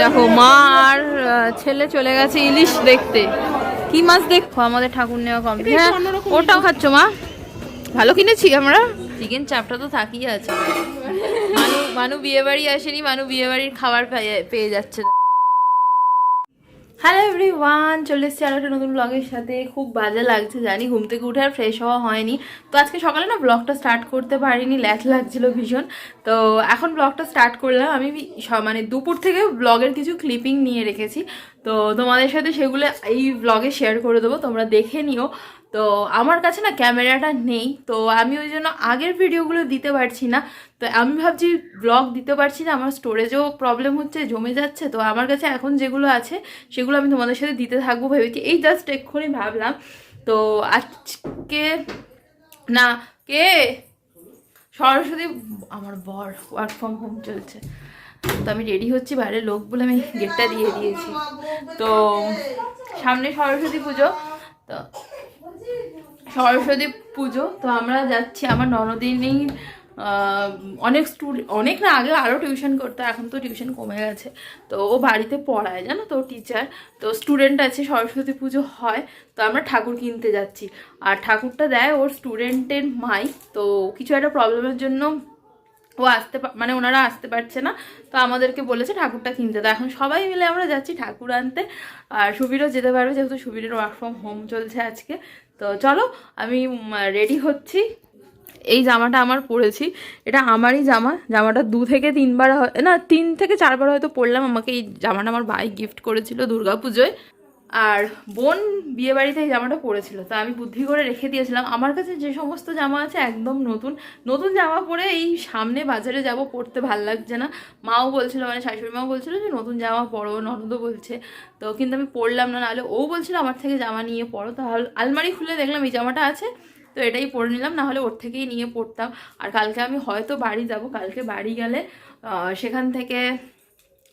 দেখো মা আর আহ, ছেলে চলে গেছে ইলিশ দেখতে। কি মাছ দেখো আমাদের ঠাকুর নেওয়া কম হ্যাঁ ওটাও খাচ্ছ মা? ভালো কিনেছি আমরা? চিকেন চাপটা তো থাকি আছে। মানু মানু বিয়ে বাড়ি আসেনি মানু বিয়ে বাড়ির খাবার পেয়ে- পেয়ে যাচ্ছে। হ্যালো এভরিওয়ান চলে এসেছি আর একটা নতুন ব্লগের সাথে। খুব বাজে লাগছে জানি, ঘুম থেকে উঠে আর ফ্রেশ হওয়া হয়নি। তো আজকে সকালে না ব্লগটা স্টার্ট করতে পারিনি, ল্যাথ লাগছিল ভীষণ। তো এখন ব্লগটা স্টার্ট করলাম। আমি মানে দুপুর থেকে ব্লগের কিছু ক্লিপিং নিয়ে রেখেছি। তো তোমাদের সাথে সেগুলো এই ব্লগে শেয়ার করে দেবো, তোমরা দেখে নিও। তো আমার কাছে না ক্যামেরাটা নেই, তো আমি ওই জন্য আগের ভিডিওগুলো দিতে পারছি না। তো আমি ভাবছি ব্লগ দিতে পারছি না, আমার স্টোরেজও প্রবলেম হচ্ছে, জমে যাচ্ছে, তো আমার কাছে এখন যেগুলো আছে, সেগুলো আমি তোমাদের সাথে দিতে থাকব ভেবেছি। এই জাস্ট এক্ষুনি ভাবলাম। তো আজকে না, কে? সরস্বতী, আমার বর ওয়ার্ক ফ্রম হোম চলছে। তো আমি রেডি হচ্ছি বাইরের লোক বলে আমি গেটটা দিয়ে দিয়েছি। তো সামনে সরস্বতী পুজো, তো সরস্বতী পুজো, তো আমরা যাচ্ছি আমার ননদিনী অনেক স্টুডেন্ট অনেক না আগে আরও টিউশন করতো, এখন তো টিউশন কমে গেছে। তো ও বাড়িতে পড়ায়, জানো তো টিচার তো স্টুডেন্ট আছে, সরস্বতী পুজো হয়, তো আমরা ঠাকুর কিনতে যাচ্ছি। আর ঠাকুরটা দেয় ওর স্টুডেন্টের মাই, তো কিছু একটা প্রবলেমের জন্য ও আসতে মানে ওনারা আসতে পারছে না, তো আমাদেরকে বলেছে ঠাকুরটা কিনতে। তো এখন সবাই মিলে আমরা যাচ্ছি ঠাকুর আনতে। আর সুবীরও যেতে পারবে, যেহেতু সুবীরের ওয়ার্ক ফ্রম হোম চলছে আজকে। তো চলো, আমি রেডি হচ্ছি। এই জামাটা আমার পরেছি। এটা আমারই জামা। জামাটা দু থেকে তিনবার না, তিন থেকে চারবার হয়তো পরলাম। আমাকে এই জামাটা আমার ভাই গিফট করেছিল দুর্গাপুজোয়। আর বোন বিয়ে বাড়িতে জামাটা পরেছিল, তা আমি বুদ্ধি করে রেখে দিয়েছিলাম। আমার কাছে যে সমস্ত জামা আছে একদম নতুন। নতুন জামা পরে এই সামনে বাজারে যাব পরতে ভালো লাগছে না। মাও বলছিল মানে শাশুড়ি মাও বলছিল যে, নতুন জামা পরো। ননদও বলছে। তো কিন্তু আমি পরলাম না, নাহলে ও বলছিল, আমার থেকে জামা নিয়ে পরো। তো আল- আলমারি খুলে দেখলাম এই জামাটা আছে, তো এটাই পরে নিলাম না হলে ওর থেকেই নিয়ে পড়তাম আর কালকে আমি হয়তো বাড়ি যাব, কালকে বাড়ি গেলে সেখান থেকে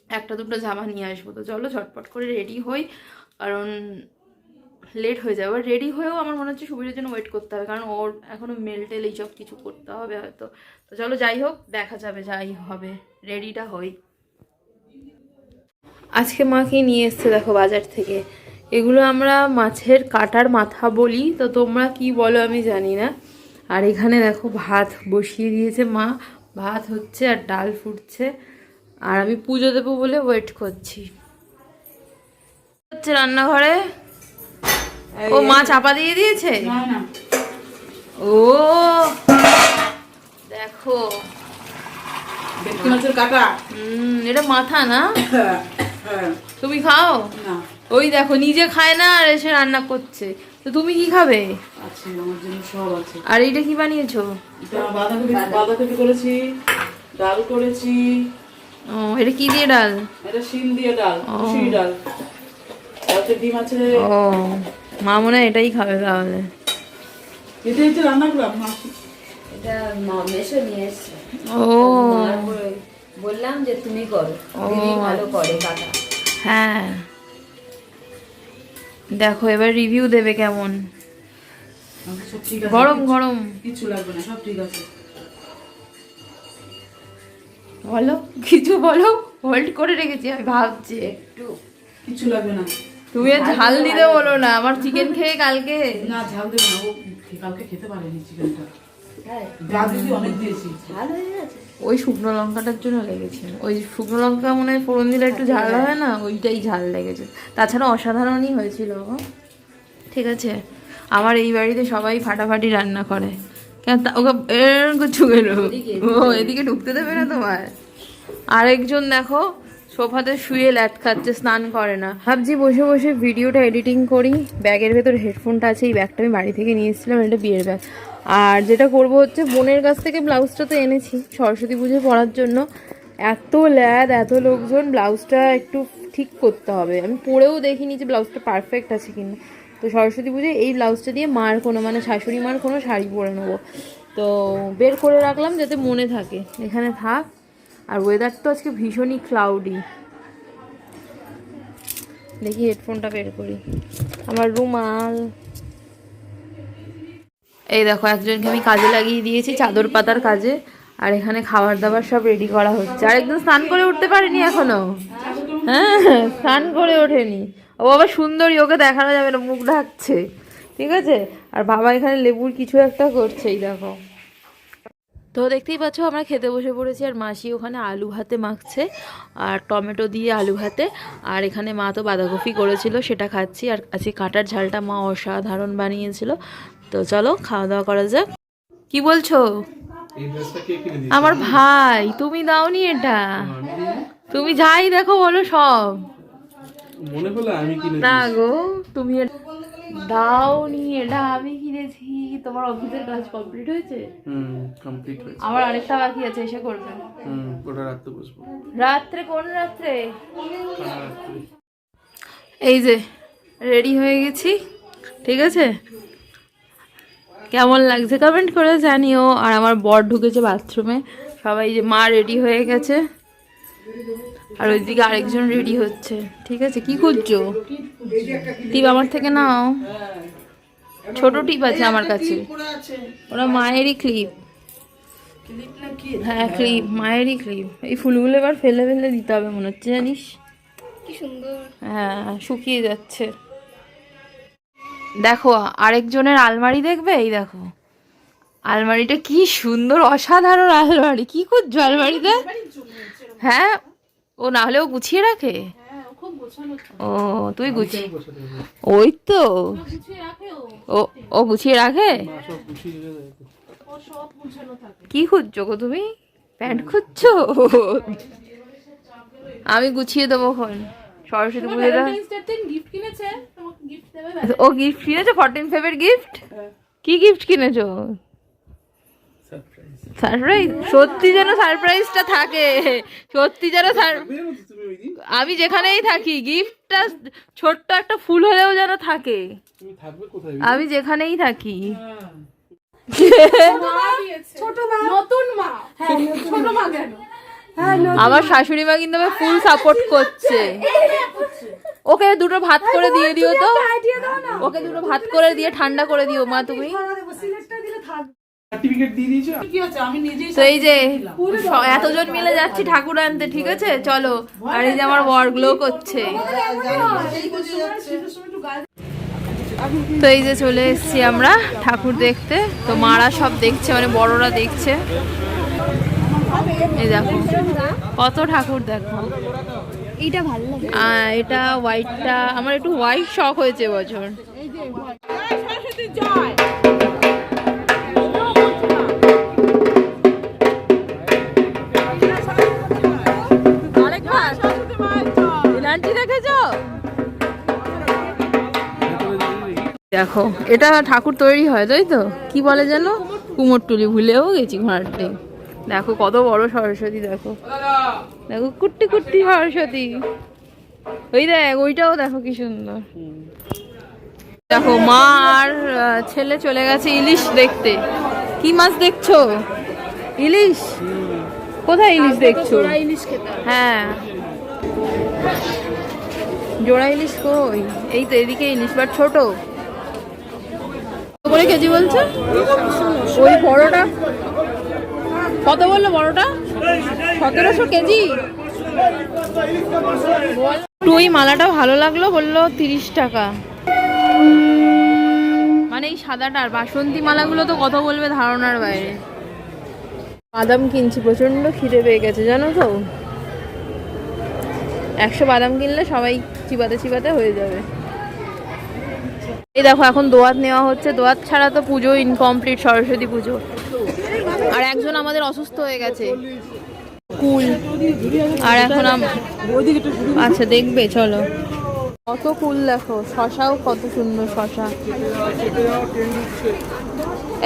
একটা দুটো জামা নিয়ে আসব। তো চলো ঝটপট করে রেডি হই। কারণ লেট হয়ে যাবে রেডি হয়েও আমার মনে হচ্ছে সুবিধার জন্য ওয়েট করতে হবে, কারণ ওর এখনও মেল টেল এইসব কিছু করতে হবে হয়তো। তো চলো যাই হোক, দেখা যাবে, যাই হবে। রেডিটা হই। আজকে মাকে নিয়ে এসছে দেখো বাজার থেকে? এগুলো আমরা মাছের কাটার মাথা বলি, তো তোমরা কি বলো আমি জানি না। আর এখানে দেখো ভাত বসিয়ে দিয়েছে মা। ভাত হচ্ছে আর ডাল ফুটছে। আর আমি পুজো দেবো বলে ওয়েট করছি। হচ্ছে রান্নাঘরে? ও মা চাপা দিয়ে দিয়েছে? ও দেখো। কাটা। এটা মাথা না? হ্যাঁ হ্যাঁ। তুমি খাও? ওই দেখো নিজে খায় না আর এসে রান্না করছে। তো তুমি কি খাবে? আর এইটা কি বানিয়েছো? বাঁধাকপি করেছি ডাল করেছি। ও এটা কি দিয়ে ডাল? এটা শিম দিয়ে ডাল ডাল। তাতে ডিম আছে। ও মা মনে হয় এটাই খাবে তাহলে। এতে এতে রান্না করলাম মাছ- এটা মা- মেসো নিয়ে এসছে। ও। বললাম যে তুমি করো। দিদি ভালো করে কাটা হ্যাঁ। দেখো এবার রিভিউ দেবে কেমন। গরম গরম। কিছু লাগবে না সব ঠিক আছে। বলো কিছু বলো। হোল্ড করে রেখেছি আমি ভাবছি। একটু। কিছু লাগবে না। তুমি আর ঝাল দিতে বলো না আমার চিকেন খেয়ে কালকে। না ঝাল দেবে না ও কালকে খেতে পারেনি চিকেনটা ওই শুকনো লঙ্কাটার জন্য লেগেছে। ওই শুকনো লঙ্কা মনে হয় ফোড়ন দিলে একটু ঝাল হয় না ওইটাই ঝাল লেগেছে। তাছাড়া অসাধারণই হয়েছিল গো। ঠিক আছে আমার এই বাড়িতে সবাই ফাটাফাটি রান্না করে। কেন তা- ওকে এরকম ও এদিকে ঢুকতে দেবে না তোমার আরেকজন দেখো সোফাতে শুয়ে ল্যাট খাচ্ছে, স্নান করে না। ভাবছি বসে বসে ভিডিওটা এডিটিং করি। ব্যাগের ভেতর হেডফোনটা আছে, এই ব্যাগটা আমি বাড়ি থেকে নিয়ে এসেছিলাম, এটা বিয়ের ব্যাগ। আর যেটা করব হচ্ছে, বোনের কাছ থেকে ব্লাউজটা তো এনেছি সরস্বতী পুজো পরার জন্য। এত ল্যাদ, এত লোকজন ব্লাউজটা একটু ঠিক করতে হবে। আমি পরেও দেখিনি যে ব্লাউজটা পারফেক্ট আছে কিনা। তো সরস্বতী পুজোয় এই ব্লাউজটা দিয়ে মার কোনো মানে শাশুড়ি মার কোনো শাড়ি পরে নেব। তো বের করে রাখলাম যাতে মনে থাকে। এখানে থাক। আর ওয়েদার তো আজকে ভীষণই ক্লাউডি দেখি হেডফোনটা বের করি। আমার রুমাল। এই দেখো, একজনকে আমি কাজে লাগিয়ে দিয়েছি চাদর পাতার কাজে, আর এখানে খাবার দাবার সব রেডি করা হচ্ছে। আর একদম স্নান করে উঠতে পারিনি এখনও। হ্যাঁ স্নান করে ওঠেনি। ও বাবা সুন্দরী, ওকে দেখানো যাবে না, মুখ ঢাকছে। ঠিক আছে? আর বাবা এখানে লেবুর কিছু একটা করছে, এই দেখো। তো দেখতেই পাচ্ছ আমরা খেতে বসে পড়েছি আর মাসি ওখানে আলু ভাতে মাখছে আর টমেটো দিয়ে আলু ভাতে আর এখানে মা তো বাঁধাকপি করেছিল সেটা খাচ্ছি আর আজকে কাঁটার ঝালটা মা অসাধারণ বানিয়েছিল। তো চলো খাওয়া দাওয়া করা যাক। কি বলছো? আমার ভাই তুমি দাওনি এটা? তুমি যাই দেখো বলো সব। মনে হলো আমি কিনে না গো তুমি এটা দাওনি এটা আমি কিনেছি। তোমার অফিসের কাজ কমপ্লিট হয়েছে? হুম কমপ্লিট হয়েছে। আমার অনেকটা বাকি আছে এসে করবে। হুম ওটা রাখতে বসবো। রাত্রে কোন রাত্রে। এই যে রেডি হয়ে গেছি ঠিক আছে? কেমন লাগছে কমেন্ট করে জানিও। আর আমার বর ঢুকেছে বাথরুমে সবাই যে মা রেডি হয়ে গেছে। আর ওইদিকে আরেকজন রেডি হচ্ছে। ঠিক আছে কি খুঁজছো? টিপ আমার থেকে নাও। ছোট টিপ আছে আমার কাছে। ওরা মায়েরই ক্লিপ হ্যাঁ ক্লিপ মায়েরই ক্লিপ এই ফুলগুলো এবার ফেলে ফেলে দিতে হবে মনে হচ্ছে জানিস? হ্যাঁ শুকিয়ে যাচ্ছে। দেখো আরেকজনের আলমারি দেখবে? এই দেখো। আলমারিটা কি সুন্দর অসাধারণ আলমারি। কি খুঁজছো আলমারিতে? হ্যাঁ ও না হলে ও গুছিয়ে রাখে? ও তুই গুছিয়ে ওই তো। ও ও। গুছিয়ে রাখে। কি খুঁজছো গো তুমি? প্যান্ট খুঁজছো? আমি গুছিয়ে দেবো খন সরস্বতী পুজোটা। ও গিফট কিনেছো? ফর্টিন ফেভের গিফট কি গিফট কিনেছো? সারপ্রাইজ সত্যি যেন সারপ্রাইজটা থাকে। সত্যি যেন আমি যেখানেই থাকি গিফটটা ছোট্ট একটা ফুল হলেও যেন থাকে। তুমি থাকবে কোথায় আমি যেখানেই থাকি। আমার শাশুড়ি মা কিন্তু ফুল সাপোর্ট করছে। ওকে দুটো ভাত করে দিয়ে দিও তো। ওকে দুটো ভাত করে দিয়ে ঠান্ডা করে দিও মা তুমি। তো এই যে এতজন মিলে যাচ্ছি ঠাকুর আনতে ঠিক আছে? চলো আর এই যে আমার বরগুলো করছে। তো এই যে চলে এসেছি আমরা ঠাকুর দেখতে। তো মারা সব দেখছে মানে বড়রা দেখছে। এই দেখো কত ঠাকুর দেখো। এইটা ভালো লাগে। আহ, এটা হোয়াইটটা আমার একটু হোয়াইট শখ হয়েছে বছর। আরেকবার দেখো এটা ঠাকুর তৈরি হয় তাই তো? কি বলে যেন? কুমোরটুলি ভুলেও গেছি ঘোড়ারটি দেখো কত বড় সরস্বতী দেখো। দেখো কুট্টি কুট্টি সরস্বতী। ওই দেখ ওইটাও দেখো কি সুন্দর। দেখো মা আর ছেলে চলে গেছে ইলিশ দেখতে। কি মাছ দেখছ? ইলিশ? কোথায় ইলিশ দেখছ? ইলিশ হ্যাঁ। জোড়া ইলিশ কই? এই তো এদিকে ইলিশ বাট ছোট। করে কেজি বলছে? ওই বড়টা। কত বলল বড়টা? সতেরোশো কেজি? ওই মালাটা ভালো লাগল, বলল তিরিশ টাকা। মানে এই সাদাটা আর বাসন্তী মালাগুলো তো কত বলবে ধারণার বাইরে। বাদাম কিনছি প্রচণ্ড খিদে পেয়ে গেছে, জানো তো? একশো বাদাম কিনলে সবাই চিবাতে চিবাতে হয়ে যাবে। এই দেখো এখন দোয়াত নেওয়া হচ্ছে। দোয়াত ছাড়া তো পুজো ইনকমপ্লিট সরস্বতী পুজো। আর একজন আমাদের অসুস্থ হয়ে গেছে। কুল। আর এখন আচ্ছা দেখবে চলো। কত কুল দেখো শশাও কত সুন্দর শশা।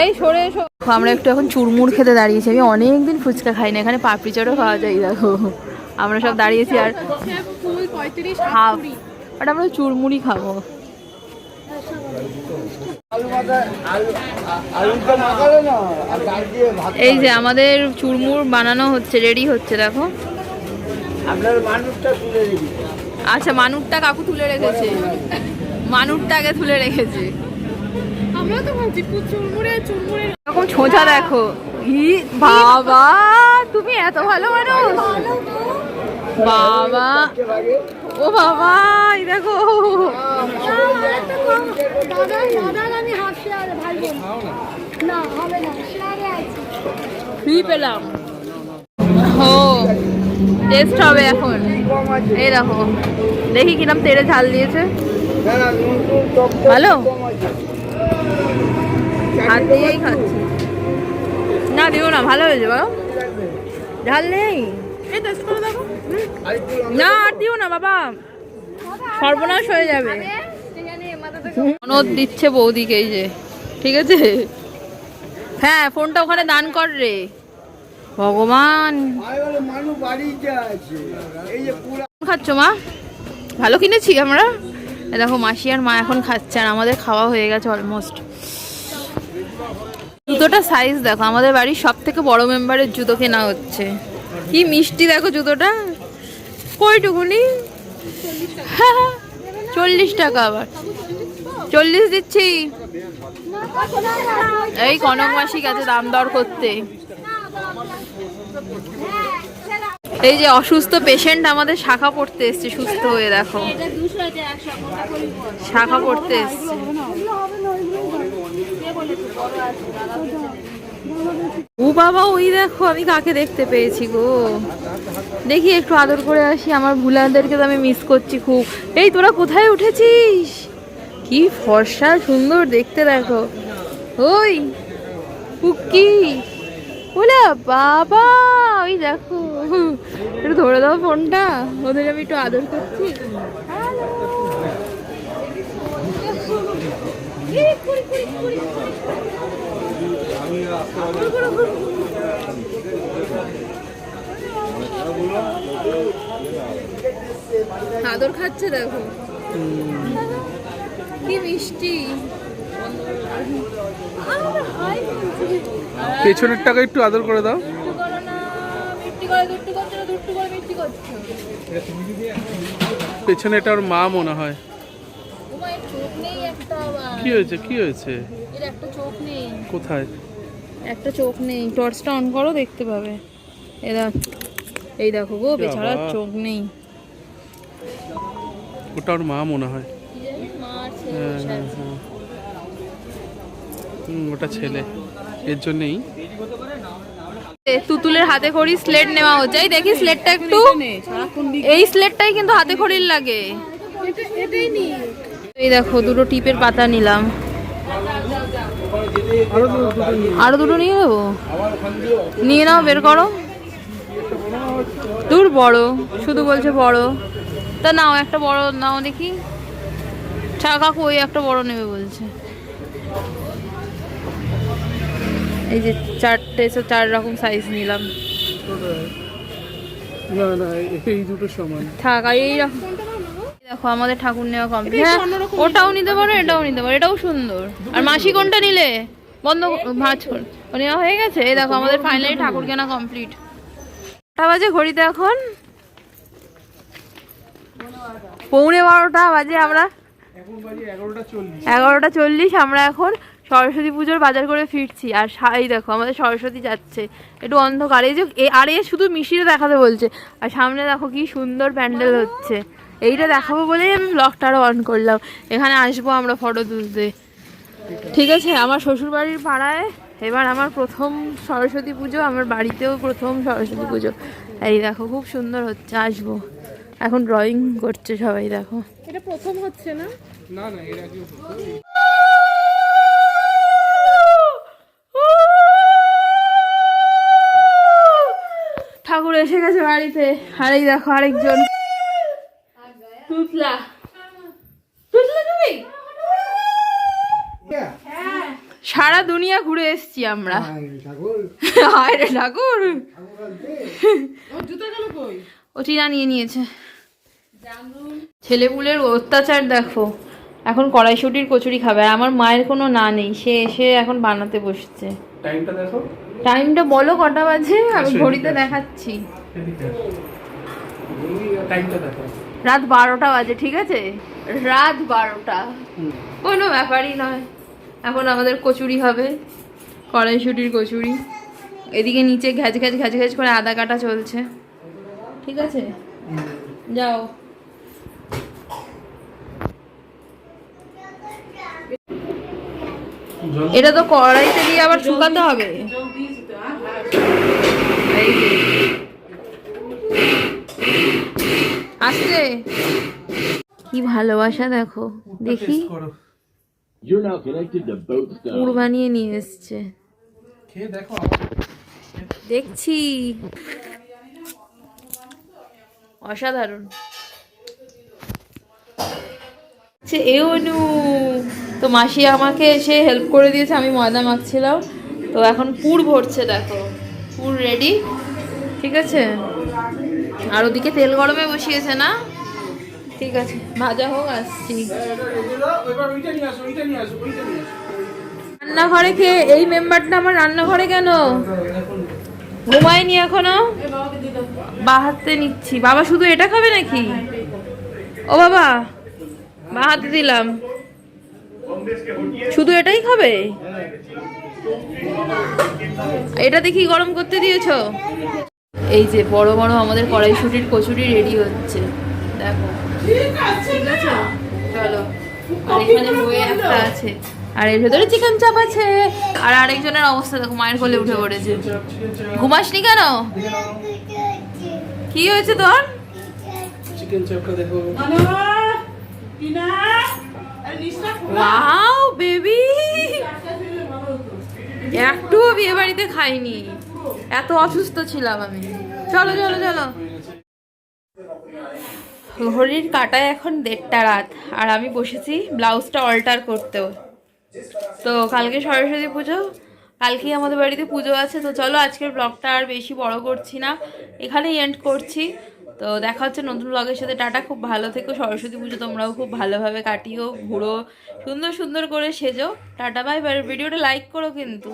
এই সরে এসো। আমরা একটু এখন চুরমুর খেতে দাঁড়িয়েছি। আমি অনেকদিন ফুচকা খাই না এখানে পাপড়ি চাটও খাওয়া যায় দেখো। আমরা সব দাঁড়িয়েছি আর হাফ। বাট আমরা চুরমুড়ি খাব। এই যে আমাদের চুরমুর বানানো হচ্ছে রেডি হচ্ছে দেখো। আচ্ছা মানুরটা কাকু তুলে রেখেছে। মানুরটা আগে তুলে রেখেছে। আমরা তো ভাবছি চুরমুড়ে চুরমুড়ে এরকম ছোঁচা দেখো। বাবা তুমি এত ভালো মানুষ। বাবা। ও বাবা দেখো। পেলাম। ও টেস্ট হবে এখন। এই দেখো, দেখি কিরম তেলে ঝাল দিয়েছে। ভালো? হাত দিয়েই খাচ্ছি। না, দিও না, ভালো হয়েছে, বাবা। ঝাল নেই? এই টেস্ট করে দেখো। না, আর দিও না, বাবা। সর্বনাশ হয়ে যাবে। ননদ দিচ্ছে বৌদিকে এই যে, ঠিক আছে? হ্যাঁ ফোনটা ওখানে দান কর রে। ভগবান। খাচ্ছ, মা? ভালো কিনেছি আমরা? দেখো, মাসি আর মা এখন খাচ্ছে আর আমাদের খাওয়া হয়ে গেছে অলমোস্ট জুতোটা সাইজ দেখো, আমাদের বাড়ির সব থেকে বড় মেম্বারের জুতো কেনা হচ্ছে। কি মিষ্টি দেখো জুতোটা। কইটুকুনি? চল্লিশ টাকা আবার। চল্লিশ দিচ্ছি। এই কনক মাসি গেছে দাম দর করতে। এই যে অসুস্থ পেশেন্ট আমাদের শাখা পড়তে এসছে, সুস্থ হয়ে দেখো। শাখা পড়তে এসছে। ও বাবা, ওই দেখো, আমি কাকে দেখতে পেয়েছি গো। দেখি, একটু আদর করে আসি, আমার ভুলাদেরকে তো আমি মিস করছি খুব। এই, তোরা কোথায় উঠেছিস? কি ফর্সা, সুন্দর দেখতে দেখো। ওই কুকি ওলা বাবা, ওই দেখো। একটু ধরে দাও ফোনটা, ওদের আমি একটু আদর করছি। আদর খাচ্ছে দেখো। কি মিষ্টি। পেছনের টাকা একটু আদর করে দাও। পেছনে এটা ওর মা মনে হয়। কি হয়েছে? কি হয়েছে? কোথায়? একটা চোখ নেই। টর্চটা অন করো দেখতে পাবে। এরা এই দেখো গো বেচারা। চোখ নেই। ওটা ওর মা মনে হয়। হ্যাঁ, হ্যাঁ, হ্যাঁ। ওটা ছেলে। এর জন্যেই। তুতুলের হাতে খড়ি স্লেট নেওয়া হচ্ছে। এই দেখি স্লেটটা একটু। এই স্লেটটাই কিন্তু হাতে খড়ির লাগে। এই দেখো দুটো টিপের পাতা নিলাম। আরও দুটো নিয়ে নেব? নিয়ে নাও বের করো। দূর বড় শুধু বলছে বড়। তা নাও একটা বড় নাও দেখি। কাকু ওই একটা বড় নেবে বলছে। এই যে চারটে সব চার রকম সাইজ নিলাম। না না এই দুটো সমান। থাক এই রকম দেখো আমাদের ঠাকুর নেওয়া কমপ্লিট হ্যাঁ ওটাও নিতে পারো এটাও নিতে পারো এটাও সুন্দর। আর মাসি কোনটা নিলে? বন্ধ ভাঁজ কর। নেওয়া হয়ে গেছে? এই দেখো, আমাদের ফাইনালি ঠাকুর কেনা কমপ্লিট কটা বাজে ঘড়িতে এখন? পৌনে বারোটা বাজে আমরা। এগারোটা চল্লিশ আমরা এখন সরস্বতী পুজোর বাজার করে ফিরছি। আর এই দেখো, আমাদের সরস্বতী যাচ্ছে। একটু অন্ধকার। এই যে আর এ শুধু মিশিয়ে দেখাতে বলছে। আর সামনে দেখো, কি সুন্দর প্যান্ডেল হচ্ছে। এইটা দেখাবো বলেই আমি ব্লগটা আরও অন করলাম। এখানে আসব আমরা ফটো তুলতে। ঠিক আছে আমার শ্বশুরবাড়ির পাড়ায় এবার আমার প্রথম সরস্বতী পুজো আমার বাড়িতেও প্রথম সরস্বতী পুজো। এই দেখো খুব সুন্দর হচ্ছে আসব। এখন ড্রয়িং করছে সবাই দেখো। এটা প্রথম হচ্ছে না? না না এর আগে ঠাকুর এসে গেছে বাড়িতে। আর এই দেখো আরেকজন। তুতলা তুতলা তুমি সারা দুনিয়া ঘুরে এসেছি আমরা। হায় রে ঠাকুর। ও টিনা নিয়ে নিয়েছে। ছেলেপুলের অত্যাচার দেখো। এখন কড়াইশুটির কচুরি খাবে। আর আমার মায়ের কোনো না নেই। সে এসে এখন বানাতে বসছে। টাইমটা দেখো। টাইমটা বলো কটা বাজে? আমি আচ্ছা, ঘড়িতে দেখাচ্ছি। রাত বারোটা বাজে ঠিক আছে? রাত বারোটা। কোনো ব্যাপারই নয়। এখন আমাদের কচুরি হবে, কড়াইশুটির কচুরি। এদিকে নিচে ঘ্যাচ ঘ্যাচ ঘ্যাচ ঘ্যাচ করে আদা কাটা চলছে। ঠিক আছে? যাও। এটা তো কড়াইতে দিয়ে আবার শুকাতে হবে। আসছে? কি ভালোবাসা দেখো। দেখি। You're now connected to both পুর stones. বানিয়ে নিয়ে এসছে। খেয়ে দেখো দেখছি। অসাধারণ। আচ্ছা, এ অনু তো মাসি আমাকে এসে হেল্প করে দিয়েছে আমি ময়দা মাখছিলাম। তো এখন পুর ভরছে দেখো। পুর রেডি ঠিক আছে? আর ওদিকে তেল গরমে বসিয়েছে না? ঠিক আছে, ভাজা হোক আসছি রান্নাঘরে খেয়ে এই মেম্বারটা আমার রান্নাঘরে কেন? ঘুমায়নি এখনও? বা হাতে নিচ্ছি। বাবা শুধু এটা খাবে নাকি? ও বাবা, বা হাতে দিলাম। শুধু এটাই খাবে? এটা দেখি গরম করতে দিয়েছ? এই যে বড় বড় আমাদের কড়াইশুটির কচুরি রেডি হচ্ছে। দেখো। ঠিক আছে চলো। আর এখানে বয়ে একটা আছে। আর এর ভেতরে চিকেন চাপ আছে। আর আরেকজনের অবস্থা দেখো মায়ের কোলে উঠে পড়েছে। ঘুমাসনি কেন? কি হয়েছে তোর? চিকেন চাপটা দেখো। ওয়াও বেবি একটুও বিয়ে বাড়িতে খাইনি। এত অসুস্থ ছিলাম আমি। চলো চলো চলো। ঘড়ির কাটায় এখন দেড়টা রাত, আর আমি বসেছি ব্লাউজটা অল্টার করতেও তো কালকে সরস্বতী পুজো কালকেই আমাদের বাড়িতে পুজো আছে, তো চলো আজকের ব্লগটা আর বেশি বড় করছি না, এখানেই এন্ড করছি। তো দেখা হচ্ছে নতুন ব্লগের সাথে, টাটা, খুব ভালো থেকো, সরস্বতী পুজো তোমরাও খুব ভালোভাবে কাটিও, ঘুরো, সুন্দর সুন্দর করে সেজো। টাটা বাই ভিডিওটা লাইক করো কিন্তু।